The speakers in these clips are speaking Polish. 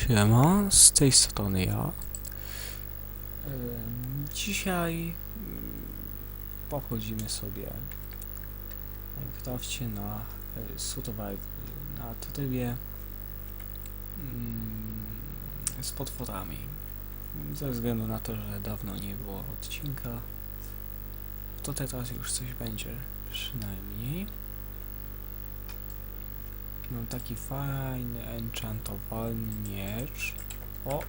Siema, z tej strony ja. Dzisiaj mm, pochodzimy sobie w Minecrafcie na y, Survival, na trybie mm, z potworami. Ze względu na to, że dawno nie było odcinka, to teraz już coś będzie przynajmniej. Mam taki fajny, enchantowalny miecz. O!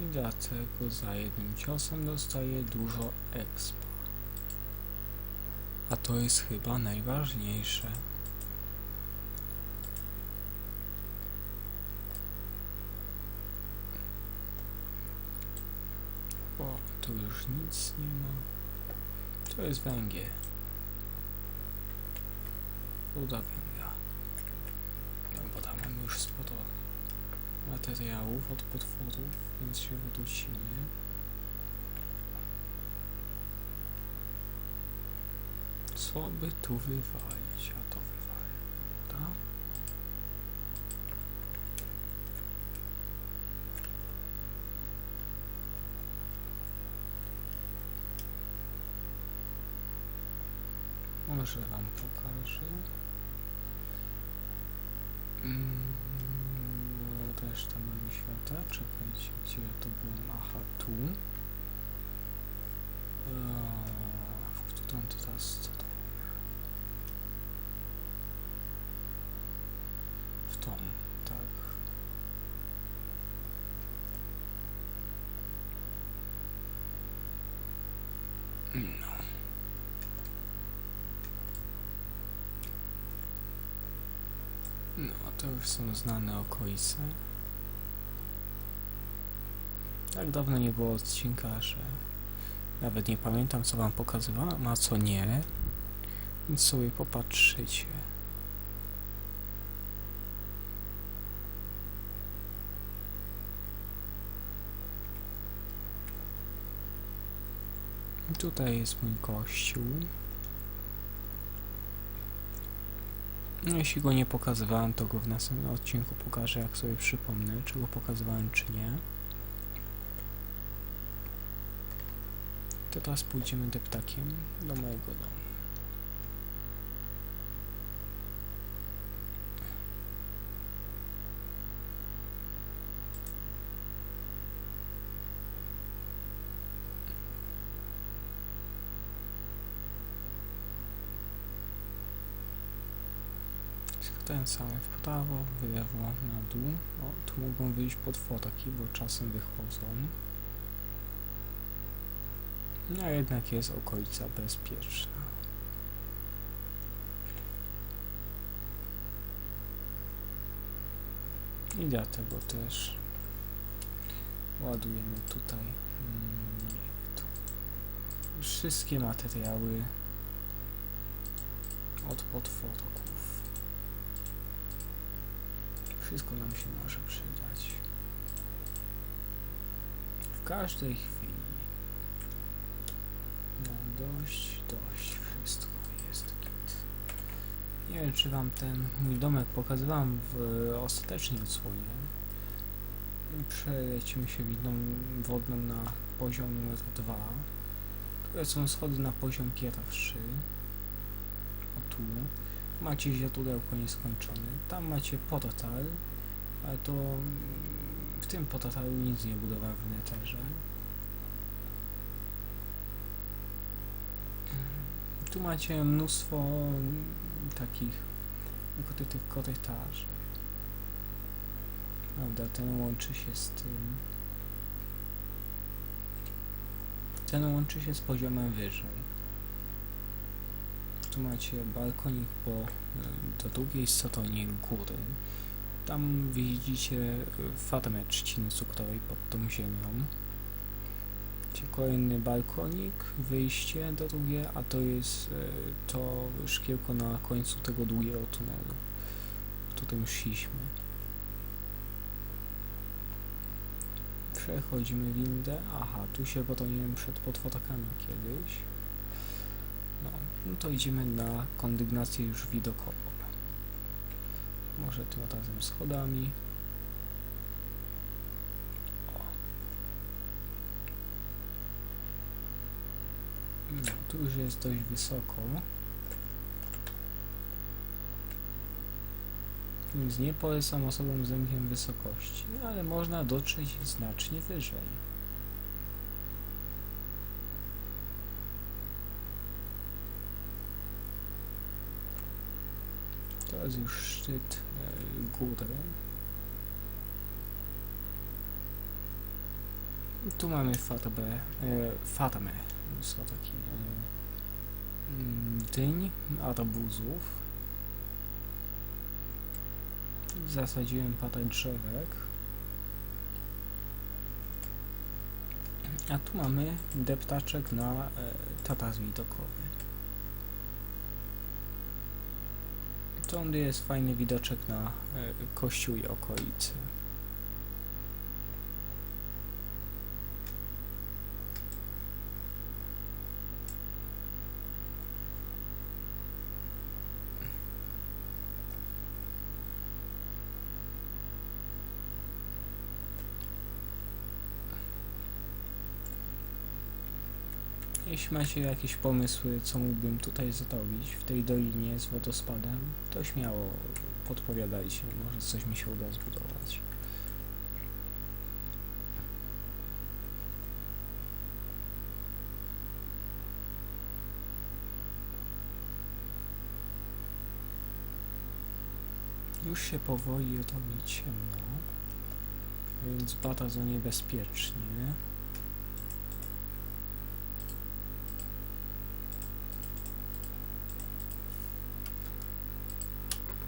I dlatego za jednym ciosem dostaję dużo expa. A to jest chyba najważniejsze. O, tu już nic nie ma. To jest węgiel. Ruda węgla. No bo tam mamy już sporo materiałów od potworów, więc się wrócimy. Co by tu wywalić? A to wywalę, prawda? Może wam pokażę. Mm, reszta mamy świata. Czekajcie, gdzie ja to byłem? Aha, tu. Eee, w którą teraz stronę? W tą, tak. No. No, to już są znane okolice. Tak dawno nie było odcinka, że nawet nie pamiętam co wam pokazywałam, a co nie. Więc sobie popatrzycie. Tutaj jest mój kościół. No, jeśli go nie pokazywałem, to go w następnym odcinku pokażę, jak sobie przypomnę, czy go pokazywałem, czy nie. To teraz pójdziemy deptakiem do mojego domu. Skręcamy w prawo, w lewo, na dół. O, tu mogą wyjść potworki, bo czasem wychodzą. No jednak jest okolica bezpieczna. I dlatego też ładujemy tutaj mm, tu. wszystkie materiały od potworków. Wszystko nam się może przydać. W każdej chwili. No dość, dość, wszystko jest git. Nie wiem, czy wam ten mój domek pokazywałem w ostatecznej odsłonie. Przelecimy się widą wodną na poziom numer 2. Tutaj są schody na poziom pierwszy. O tu. Macie źródełko nieskończone. Tam macie portal, ale to w tym portalu nic nie budowałem w neterze. Tu macie mnóstwo takich ukrytych korytarzy. Prawda, ten łączy się z tym. Ten łączy się z poziomem wyżej. Tu macie balkonik po y, do drugiej stronie góry. Tam widzicie y, farmę trzciny cukrowej pod tą ziemią. Macie kolejny balkonik, wyjście drugie, a to jest y, to szkiełko na końcu tego długiego tunelu, którym szliśmy. Przechodzimy windę. Aha, tu się broniłem przed potworkami kiedyś. No, no to idziemy na kondygnację już widokową. Może tym razem schodami. O. No, tu już jest dość wysoko. Więc nie polecam osobom z wysokości, ale można dotrzeć znacznie wyżej. Już szczyt e, góry. Tu mamy Fatbę, e, Fatmę, są takie mm, dyń, arbuzów. Zasadziłem parę drzewek. A tu mamy deptaczek na e, tatas widokowy. Stąd jest fajny widoczek na e, kościół i okolice. Jeśli macie jakieś pomysły, co mógłbym tutaj zrobić w tej dolinie z wodospadem, to śmiało podpowiadajcie, może coś mi się uda zbudować. Już się powoli robi ciemno, więc bardzo niebezpiecznie.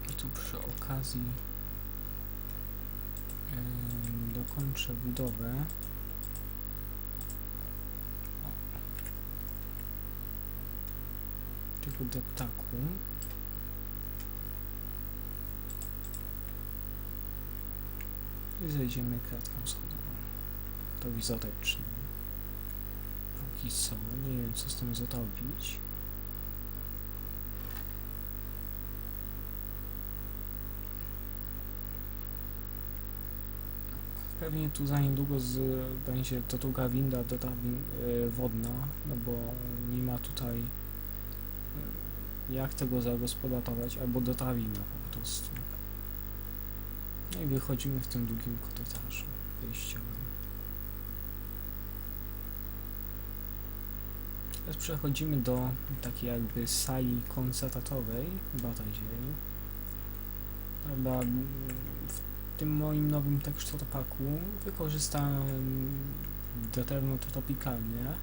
I tu przy okazji dokończę budowę. Tego deptaku. I zejdziemy kratką schodową. Prowizoryczną. Póki co nie wiem co z tym zrobić. Pewnie tu za niedługo z, będzie to druga winda do ta win, e, wodna, no bo nie ma tutaj e, jak tego zagospodarować, albo do drabina po prostu. No i wychodzimy w tym długim korytarzu wyjściowym. Teraz przechodzimy do takiej jakby sali koncertowej bardziej. Prawda, m, w tym moim nowym teksturpaku wykorzystałem drewno tropikalne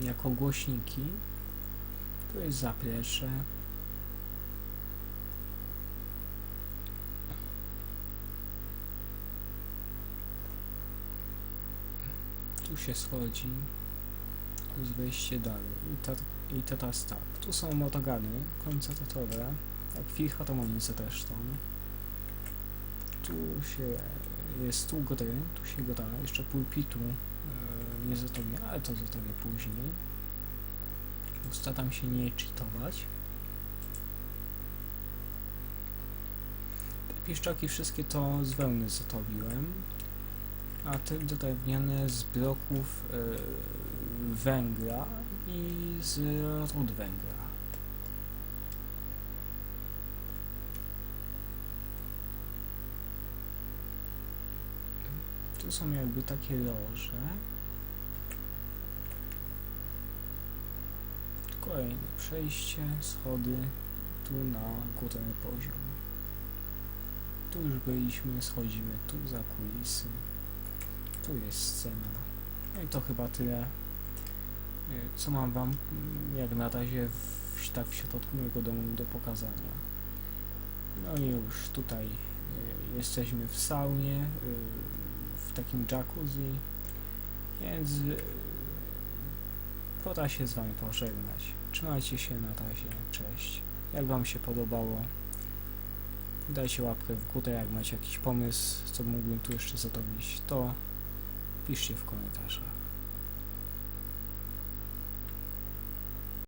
jako głośniki. Tu jest zaplecze. Tu się schodzi. Tu jest wejście dalej. I, te, I teraz tak. Tu są motogany koncertowe, jak filharmonii zresztą. Tu się jest tu gry, tu się gra, jeszcze pulpitu e, nie zostawię, ale to zostawię później. Staram się nie cheatować. Te pieszczaki wszystkie to z wełny zrobiłem, a te drewniane z bloków e, węgla i z rud węgla. Tu są jakby takie loże. Kolejne przejście, schody, tu na górny poziom. Tu już byliśmy, schodzimy tu za kulisy. Tu jest scena. No i to chyba tyle, y, co mam wam mm, jak na razie w, tak w środku mojego domu do pokazania. No i już tutaj y, jesteśmy w saunie, y, w takim jacuzzi, więc y, pora się z wami pożegnać. Trzymajcie się na razie, cześć. Jak wam się podobało, dajcie łapkę w górę, jak macie jakiś pomysł, co mógłbym tu jeszcze zrobić, to piszcie w komentarzach.